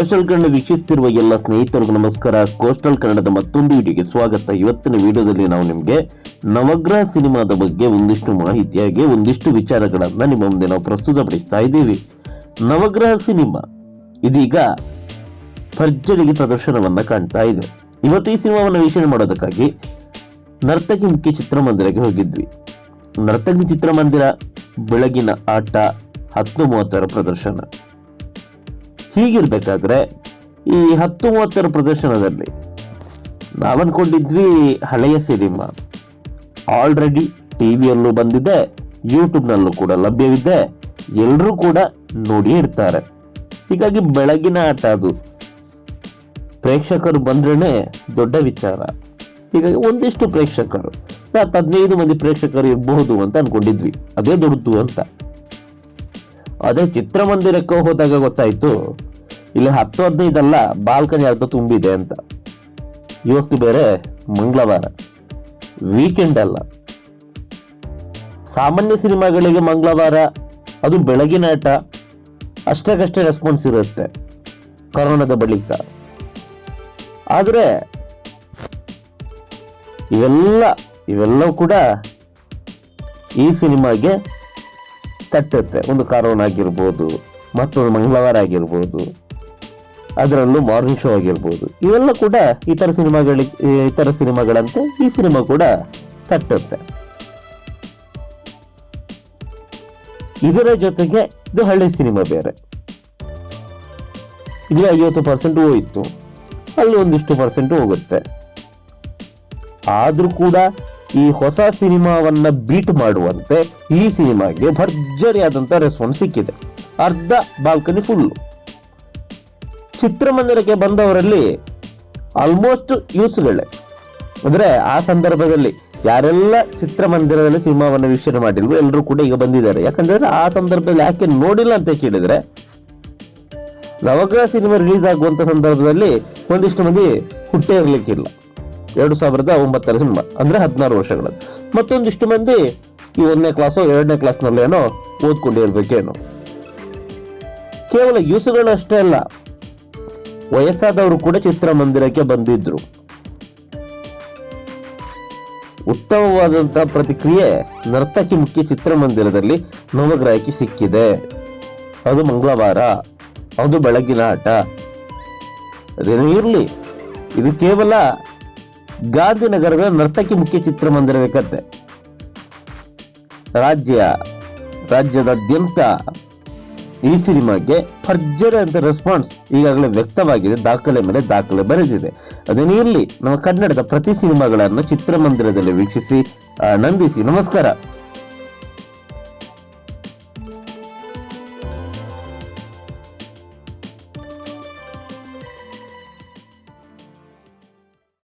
Coastal Kannada ವೀಕ್ಷಿಸ್ತಿರುವ ಎಲ್ಲ ಸ್ನೇಹಿತರಿಗೂ ನಮಸ್ಕಾರ. ಕೋಸ್ಟಲ್ ಕನ್ನಡದ ಮತ್ತೊಂದು ವಿಡಿಯೋಗೆ ಸ್ವಾಗತ. ಇವತ್ತಿನ ವಿಡಿಯೋದಲ್ಲಿ ನಾವು ನಿಮಗೆ ನವಗ್ರಹ ಸಿನಿಮಾದ ಬಗ್ಗೆ ಒಂದಿಷ್ಟು ಮಾಹಿತಿಯಾಗಿ, ಒಂದಿಷ್ಟು ವಿಚಾರಗಳನ್ನು ನಿಮ್ಮ ಮುಂದೆ ನಾವು ಪ್ರಸ್ತುತಪಡಿಸ್ತಾ ಇದ್ದೀವಿ. ನವಗ್ರಹ ಸಿನಿಮಾ. ಇದೀಗ ಭರ್ಜರಿಗೆ ಪ್ರದರ್ಶನವನ್ನು ಕಾಣ್ತಾ ಇದೆ. ಇವತ್ತು ಈ ಸಿನಿಮಾವನ್ನು ವೀಕ್ಷಣೆ ಮಾಡೋದಕ್ಕಾಗಿ ನರ್ತಕಿ ಮುಖ್ಯ ಚಿತ್ರಮಂದಿರಕ್ಕೆ ಹೋಗಿದ್ವಿ. ನರ್ತಕಿ ಚಿತ್ರಮಂದಿರ ಬೆಳಗಿನ ಆಟ ಹತ್ತು ಮೂವತ್ತರ ಪ್ರದರ್ಶನ. ಹೀಗಿರ್ಬೇಕಾದ್ರೆ ಈ ಹತ್ತು ಮೂವತ್ತರ ಪ್ರದರ್ಶನದಲ್ಲಿ ನಾವು ಅನ್ಕೊಂಡಿದ್ವಿ ಹಳೆಯ ಸಿನಿಮಾ. ಆಲ್ರೆಡಿ ಟಿ ವಿಯಲ್ಲೂ ಬಂದಿದೆ ಯೂಟ್ಯೂಬ್ನಲ್ಲೂ ಕೂಡ ಲಭ್ಯವಿದೆ ಎಲ್ಲರೂ ಕೂಡ ನೋಡಿ ಇರ್ತಾರೆ. ಹೀಗಾಗಿ ಬೆಳಗಿನ ಆಟ ಅದು. ಪ್ರೇಕ್ಷಕರು ಬಂದ್ರೇ ದೊಡ್ಡ ವಿಚಾರ. ಹೀಗಾಗಿ ಒಂದಿಷ್ಟು ಪ್ರೇಕ್ಷಕರು ಹದಿನೈದು ಮಂದಿ ಪ್ರೇಕ್ಷಕರು ಇರಬಹುದು ಅಂತ ಅನ್ಕೊಂಡಿದ್ವಿ. ಅದೇ ದೊಡ್ಡದು ಅಂತ. ಅದೇ ಚಿತ್ರಮಂದಿರಕ್ಕೆ ಹೋದಾಗ ಗೊತ್ತಾಯ್ತು, ಇಲ್ಲಿ ಹತ್ತು ಹದಿನೈದಲ್ಲ ಬಾಲ್ಕನಿ ಅರ್ಧ ತುಂಬಿದೆ ಅಂತ. ಇವತ್ತು ಬೇರೆ ಮಂಗಳವಾರ. ವೀಕೆಂಡ್ ಅಲ್ಲ. ಸಾಮಾನ್ಯ ಸಿನಿಮಾಗಳಿಗೆ ಮಂಗಳವಾರ, ಅದು ಬೆಳಗಿನ ಆಟ ಅಷ್ಟಕ್ಕಷ್ಟೇ ರೆಸ್ಪಾನ್ಸ್ ಇರುತ್ತೆ ಕೊರೋನಾದ ಬಳಿಕ. ಆದರೆ, ಇವೆಲ್ಲ, ಇವೆಲ್ಲವೂ ಕೂಡ ಈ ಸಿನಿಮಾಗೆ ತಟ್ಟುತ್ತೆ. ಒಂದು ಕಾರೋನ್ ಆಗಿರ್ಬೋದು ಮತ್ತೊಂದು ಮಂಗಳವಾರ ಆಗಿರ್ಬೋದು ಅದರಲ್ಲೂ ಮಾರ್ನಿಂಗ್ ಶೋ ಆಗಿರ್ಬೋದು. ಇವೆಲ್ಲ ಕೂಡ ಇತರ ಸಿನಿಮಾಗಳಿಗೆ, ಇತರ ಸಿನಿಮಾಗಳಂತೆ ಈ ಸಿನಿಮಾ ಕೂಡ ತಟ್ಟುತ್ತೆ. ಇದರ ಜೊತೆಗೆ ಇದು ಹಳ್ಳಿ ಸಿನಿಮಾ ಬೇರೆ. ಇಲ್ಲಿ ಐವತ್ತು ಪರ್ಸೆಂಟ್ ಹೋಯಿತು ಅಲ್ಲಿ ಒಂದಿಷ್ಟು ಪರ್ಸೆಂಟ್ ಹೋಗುತ್ತೆ. ಆದರೂ ಕೂಡ ಈ ಹೊಸ ಸಿನಿಮಾವನ್ನ ಬೀಟ್ ಮಾಡುವಂತೆ ಈ ಸಿನಿಮಾಗೆ ಭರ್ಜರಿಯಾದಂತ ರೆಸ್ಪಾನ್ಸ್ ಸಿಕ್ಕಿದೆ. ಅರ್ಧ ಬಾಲ್ಕನಿ ಫುಲ್ಲು ಚಿತ್ರಮಂದಿರಕ್ಕೆ ಬಂದವರಲ್ಲಿ ಆಲ್ಮೋಸ್ಟ್ ಯೂಸ್ಗಳೇ ಅಂದ್ರೆ ಆ ಸಂದರ್ಭದಲ್ಲಿ ಯಾರೆಲ್ಲ ಚಿತ್ರಮಂದಿರದಲ್ಲಿ ಸಿನಿಮಾವನ್ನು ವೀಕ್ಷಣೆ ಮಾಡಿದ್ರು ಎಲ್ಲರೂ ಕೂಡ ಈಗ ಬಂದಿದ್ದಾರೆ. ಯಾಕಂದ್ರೆ ಆ ಸಂದರ್ಭದಲ್ಲಿ ಯಾಕೆ ನೋಡಿಲ್ಲ ಅಂತ ಕೇಳಿದ್ರೆ ನವಗ್ರಹ ಸಿನಿಮಾ ರಿಲೀಸ್ ಆಗುವಂತ ಸಂದರ್ಭದಲ್ಲಿ ಒಂದಿಷ್ಟು ಮಂದಿ ಹುಟ್ಟೇ ಇರ್ಲಿಕ್ಕಿಲ್ಲ. ಎರಡು ಸಾವಿರದ ಒಂಬತ್ತರ ಸಿನಿಮಾ, ಅಂದ್ರೆ ಹದಿನಾರು ವರ್ಷಗಳದ್ದು. ಮತ್ತೊಂದಿಷ್ಟು ಮಂದಿ ಈ ಒಂದನೇ ಕ್ಲಾಸೋ ಎರಡನೇ ಕ್ಲಾಸ್ನಲ್ಲೇನೋ ಓದ್ಕೊಂಡಿರ್ಬೇಕೇನೋ ಕೇವಲ ಯೂಸುಗಳು ಅಷ್ಟೇ ಅಲ್ಲ, ವಯಸ್ಸಾದವರು ಕೂಡ ಚಿತ್ರಮಂದಿರಕ್ಕೆ ಬಂದಿದ್ರು. ಉತ್ತಮವಾದಂತಹ ಪ್ರತಿಕ್ರಿಯೆ ನರ್ತಕಿ ಮುಖ್ಯ ಚಿತ್ರಮಂದಿರದಲ್ಲಿ ನವಗ್ರಹಕ್ಕೆ ಸಿಕ್ಕಿದೆ. ಅದು ಮಂಗಳವಾರ, ಅದು ಬೆಳಗಿನ ಆಟ. ಅದೇನೋ ಇರಲಿ, ಇದು ಕೇವಲ ಗಾಂಧಿನಗರದ ನರ್ತಕಿ ಮುಖ್ಯ ಚಿತ್ರಮಂದಿರದ ಕತೆ ರಾಜ್ಯ, ರಾಜ್ಯದಾದ್ಯಂತ ಈ ಸಿನಿಮಾಗೆ ಭರ್ಜರಿ ಅಂತ ರೆಸ್ಪಾನ್ಸ್ ಈಗಾಗಲೇ ವ್ಯಕ್ತವಾಗಿದೆ. ದಾಖಲೆ ಮೇಲೆ ದಾಖಲೆ ಬರೆದಿದೆ. ಅದನ್ನೇ ಇರಲಿ ನಮ್ಮ ಕನ್ನಡದ ಪ್ರತಿ ಸಿನಿಮಾಗಳನ್ನು ಚಿತ್ರಮಂದಿರದಲ್ಲಿ ವೀಕ್ಷಿಸಿ ನಂದಿಸಿ. ನಮಸ್ಕಾರ.